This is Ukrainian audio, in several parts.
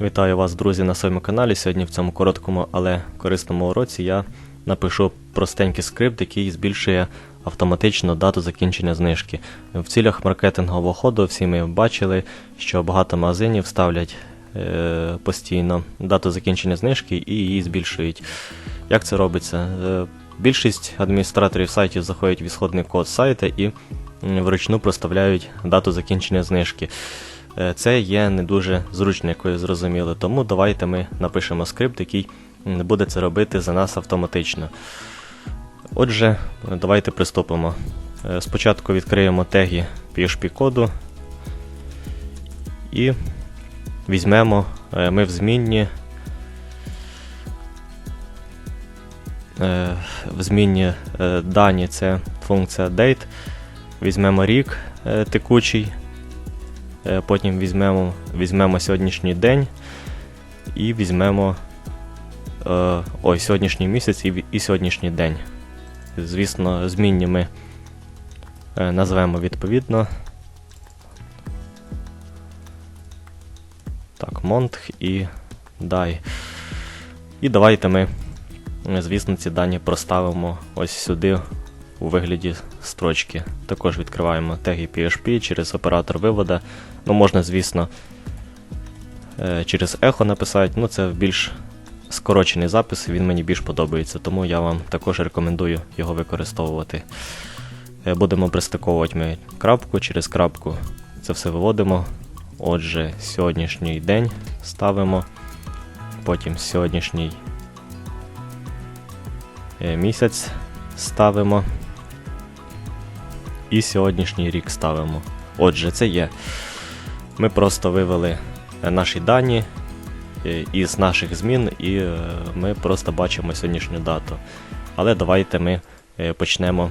Вітаю вас, друзі, на своєму каналі. Сьогодні в цьому короткому, але корисному уроці я напишу простенький скрипт, який збільшує автоматично дату закінчення знижки. В цілях маркетингового ходу всі ми бачили, що багато магазинів ставлять е, постійно дату закінчення знижки і її збільшують. Як це робиться? Е, більшість адміністраторів сайтів заходять в ісходний код сайта і вручну проставляють дату закінчення знижки. Е, Це є не дуже зручно, як ви зрозуміли. Тому давайте ми напишемо скрипт, який буде це робити за нас автоматично. Отже, давайте приступимо. Е, Спочатку відкриємо теги PHP коду і візьмемо е, ми в змінні. В змінні дані це функція date. Візьмемо рік текучий. Е, Потім візьмемо, візьмемо сьогоднішній день і візьмемо е, ой, сьогоднішній місяць і, і сьогоднішній день. Звісно, змінні ми е, назвемо відповідно. Так, Монтх і дай. І давайте ми, звісно, ці дані проставимо ось сюди у вигляді строчки. Також відкриваємо теги PHP через оператор вивода. Ну, можна, звісно, е, через ехо написати, ну це більш скорочений запис, він мені більш подобається, тому я вам також рекомендую його використовувати. Е, Будемо пристиковувати ми крапку через крапку. Це все виводимо. Отже, сьогоднішній день ставимо. Потім сьогоднішній е, місяць ставимо. І сьогоднішній рік ставимо. Отже, це є. Ми просто вивели е, наші дані е, із наших змін, і е, ми просто бачимо сьогоднішню дату. Але давайте ми почнемо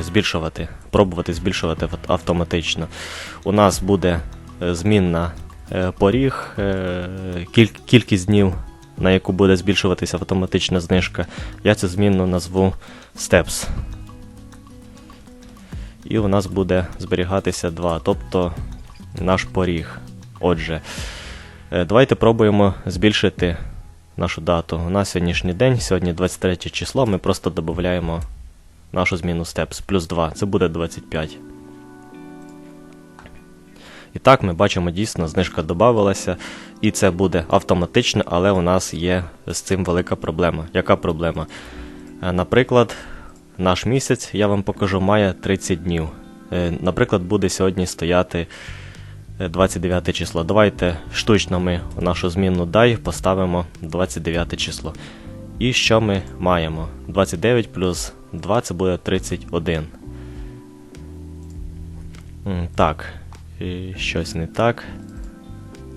збільшувати, пробувати збільшувати автоматично. У нас буде змінна поріг, кількість днів, на яку буде збільшуватися автоматична знижка. Я цю змінну назву Steps. І у нас буде зберігатися 2, тобто наш поріг. Отже, е, давайте пробуємо збільшити нашу дату. У нас сьогоднішній день, сьогодні 23 число, ми просто додаємо нашу зміну steps плюс 2, це буде 25. І так, ми бачимо дійсно, знижка додавалася, і це буде автоматично, але у нас є з цим велика проблема. Яка проблема? Е, Наприклад, наш місяць, я вам покажу, має 30 днів. Е, Наприклад, буде сьогодні стояти 29 число. Давайте штучно ми нашу змінну дай поставимо 29 число. І що ми маємо? 29 плюс 2 це буде 31. Так, і щось не так.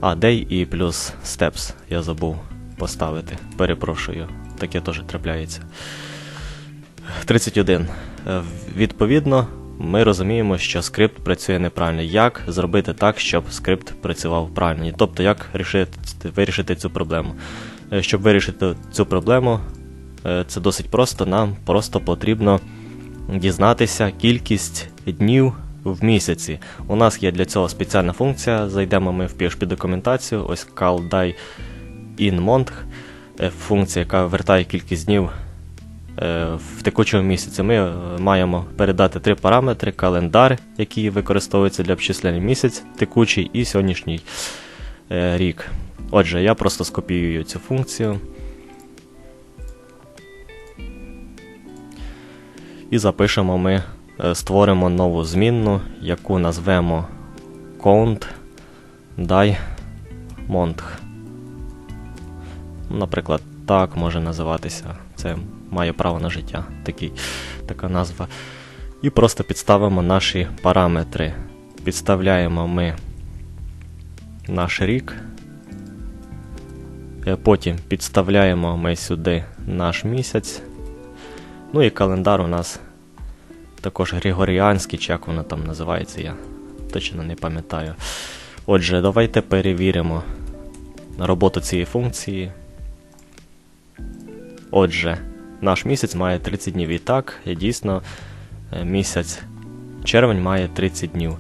А, day і плюс steps я забув поставити. Перепрошую, таке теж трапляється. 31. Е, Відповідно, ми розуміємо, що скрипт працює неправильно. Як зробити так, щоб скрипт працював правильно? Тобто, як рішити, вирішити цю проблему? Е, Щоб вирішити цю проблему, е, це досить просто. Нам просто потрібно дізнатися кількість днів в місяці. У нас є для цього спеціальна функція. Зайдемо ми в PHP документацію, ось call die in month, е, функція, яка вертає кількість днів в текучому місяці. Ми е, маємо передати три параметри: календар, який використовується для обчислення місяць, текучий і сьогоднішній е, рік. Отже, я просто скопіюю цю функцію. І запишемо ми, е, створимо нову змінну, яку назвемо count month. Наприклад, так може називатися. Це має право на життя. Такий, така назва. І просто підставимо наші параметри. Підставляємо ми наш рік. Е, Потім підставляємо ми сюди наш місяць. Ну і календар у нас також Григоріанський, чи як воно там називається, я точно не пам'ятаю. Отже, давайте перевіримо роботу цієї функції. Отже, наш місяць має 30 днів. І так, дійсно, е, місяць червень має 30 днів.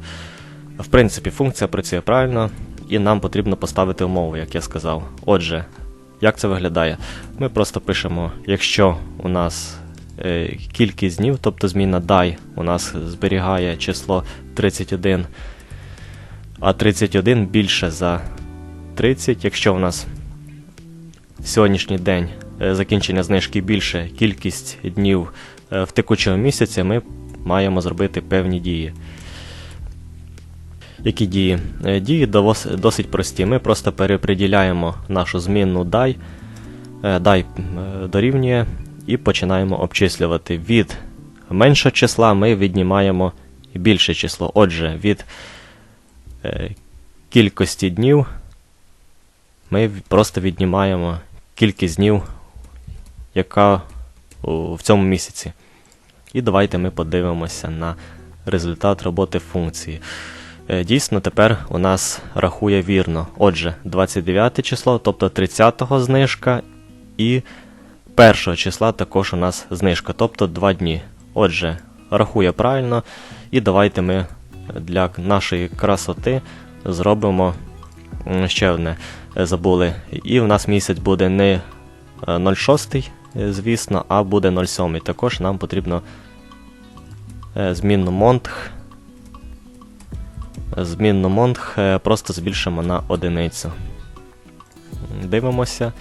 В принципі, функція працює правильно, і нам потрібно поставити умову, як я сказав. Отже, як це виглядає? Ми просто пишемо, якщо у нас е, кількість днів, тобто зміна дай у нас зберігає число 31, а 31 більше за 30, якщо у нас сьогоднішній день закінчення знижки більше кількість днів е, в текучому місяці, ми маємо зробити певні дії. Які дії? Е, Дії досить прості. Ми просто переподіляємо нашу змінну дай, е, дай е, дорівнює і починаємо обчислювати. Від меншого числа ми віднімаємо більше число. Отже, від е, кількості днів ми просто віднімаємо кількість днів, яка в цьому місяці. І давайте ми подивимося на результат роботи функції. Е, Дійсно, тепер у нас рахує вірно. Отже, 29 число, тобто 30-го знижка, і 1 числа також у нас знижка, тобто 2 дні. Отже, рахує правильно. І давайте ми для нашої красоти зробимо ще одне. е, Забули. І в нас місяць буде не е, 0,6, е, звісно, а буде 0,7. Також нам потрібно е, змінну монтх змінну монг е, просто збільшимо на одиницю. Дивимося.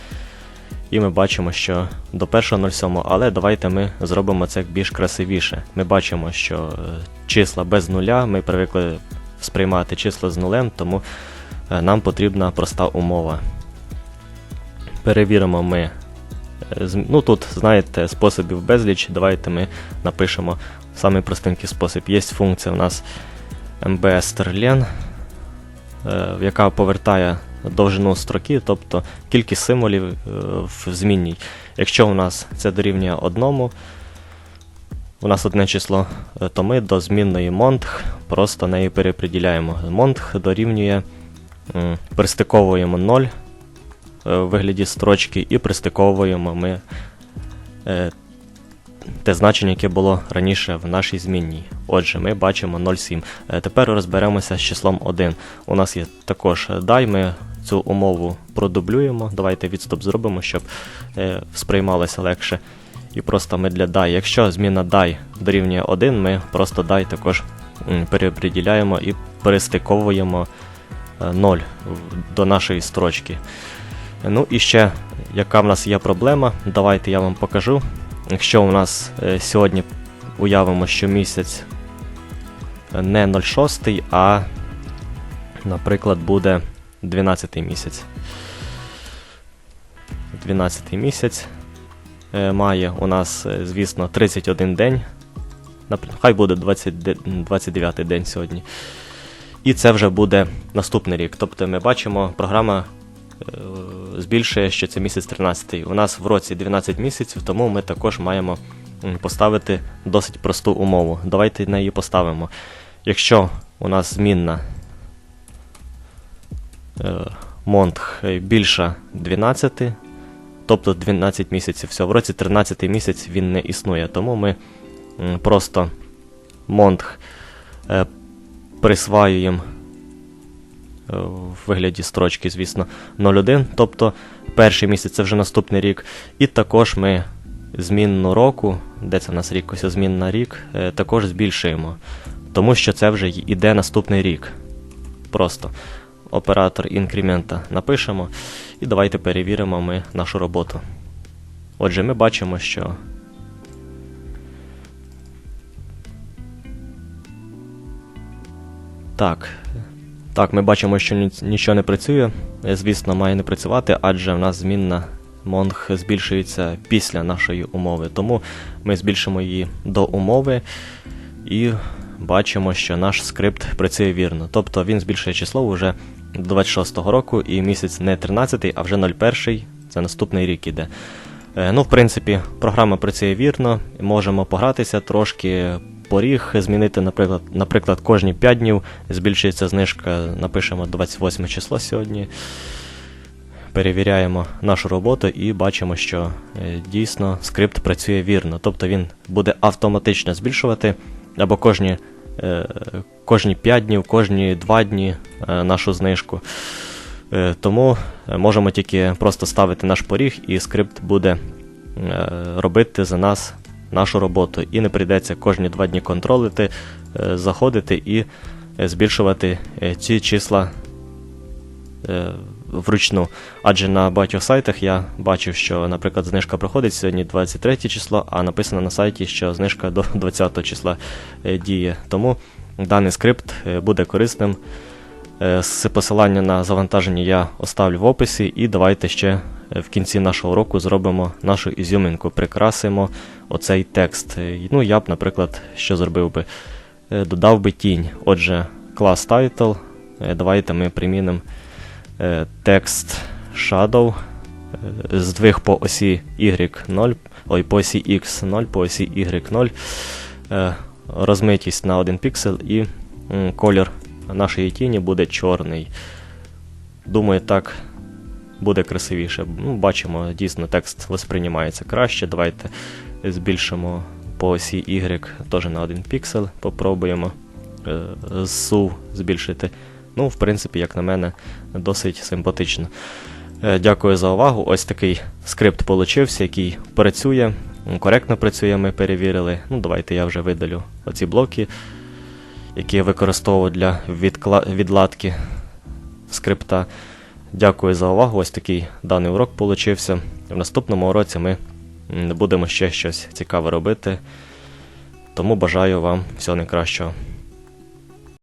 І ми бачимо, що до 1.07, але давайте ми зробимо це більш красивіше. Ми бачимо, що е, числа без нуля, ми привикли сприймати числа з нулем, тому нам потрібна проста умова. Перевіримо ми. Е, Ну тут, знаєте, способів безліч. Давайте ми напишемо самий простенький спосіб. Є функція у нас mbstrlen, е, яка повертає довжину строки, тобто кількість символів е, в змінній. Якщо у нас це дорівнює одному, у нас одне число, то ми до змінної монтх просто неї переподіляємо. Монтх дорівнює, м, пристиковуємо 0 е, в вигляді строчки і пристиковуємо ми е, те значення, яке було раніше в нашій змінній. Отже, ми бачимо 0,7. Е, Тепер розберемося з числом 1. У нас є також дай, ми цю умову продублюємо. Давайте відступ зробимо, щоб е, сприймалося легше. І просто ми для дай. Якщо зміна дай дорівнює 1, ми просто дай також м, і перестиковуємо е, 0 до нашої строчки. Ну і ще, яка в нас є проблема, давайте я вам покажу. Якщо у нас е, сьогодні уявимо, що місяць е, не 06, а, наприклад, буде 12 місяць. 12 місяць е, має у нас, звісно, 31 день. Хай буде 20, де- 29 день сьогодні. І це вже буде наступний рік. Тобто ми бачимо, програма збільшує, що це місяць 13. У нас в році 12 місяців, тому ми також маємо поставити досить просту умову. Давайте на її поставимо. Якщо у нас змінна е, монтх більша 12, тобто 12 місяців, все, в році 13 місяць він не існує, тому ми просто монтх е, присваюємо в вигляді строчки, звісно, 0,1, тобто перший місяць це вже наступний рік. І також ми змінну року, де це в нас рік, ось змінна рік, е, також збільшуємо, тому що це вже й- іде наступний рік. Просто оператор інкремента напишемо, і давайте перевіримо ми нашу роботу. Отже, ми бачимо, що Так. Так, ми бачимо, що нічого не працює. Е, Звісно, має не працювати, адже в нас змінна Монг збільшується після нашої умови. Тому ми збільшимо її до умови і бачимо, що наш скрипт працює вірно. Тобто він збільшує число вже до 26-го року, і місяць не 13-й, а вже 01, це наступний рік іде. Е, Ну, в принципі, програма працює вірно, можемо погратися трошки, поріг змінити, наприклад, наприклад, кожні 5 днів збільшується знижка, напишемо 28 число сьогодні. Перевіряємо нашу роботу і бачимо, що е, дійсно скрипт працює вірно. Тобто він буде автоматично збільшувати або кожні е, кожні 5 днів, кожні 2 дні е, нашу знижку. Тому можемо тільки просто ставити наш поріг, і скрипт буде робити за нас нашу роботу. І не прийдеться кожні 2 дні контролити, е, заходити і е, збільшувати е, ці числа вручну. Адже на багатьох сайтах я бачив, що, наприклад, знижка проходить сьогодні 23 число, а написано на сайті, що знижка до 20 числа діє. Тому даний скрипт буде корисним. Посилання на завантаження я оставлю в описі, і давайте ще в кінці нашого уроку зробимо нашу ізюминку, прикрасимо оцей текст. Е, Ну, я б, наприклад, що зробив би? Е, Додав би тінь. Отже, клас title. Е, Давайте ми примінимо текст shadow. Здвиг по осі Y0, ой, по осі X0, по осі Y0. е, Розмитість на 1 піксель і колір нашої тіні буде чорний. Думаю, так буде красивіше. Ну, бачимо, дійсно текст восприймається краще. Давайте збільшимо по осі Y теж на 1 піксель. Попробуємо е, SUV збільшити. Ну, в принципі, як на мене, досить симпатично. Е, Дякую за увагу. Ось такий скрипт получився, який працює. Коректно працює, ми перевірили. Ну, давайте я вже видалю оці блоки, які я використовував для відкла- відладки скрипта. Дякую за увагу. Ось такий даний урок получився. В наступному уроці ми будемо ще щось цікаве робити. Тому бажаю вам всього найкращого.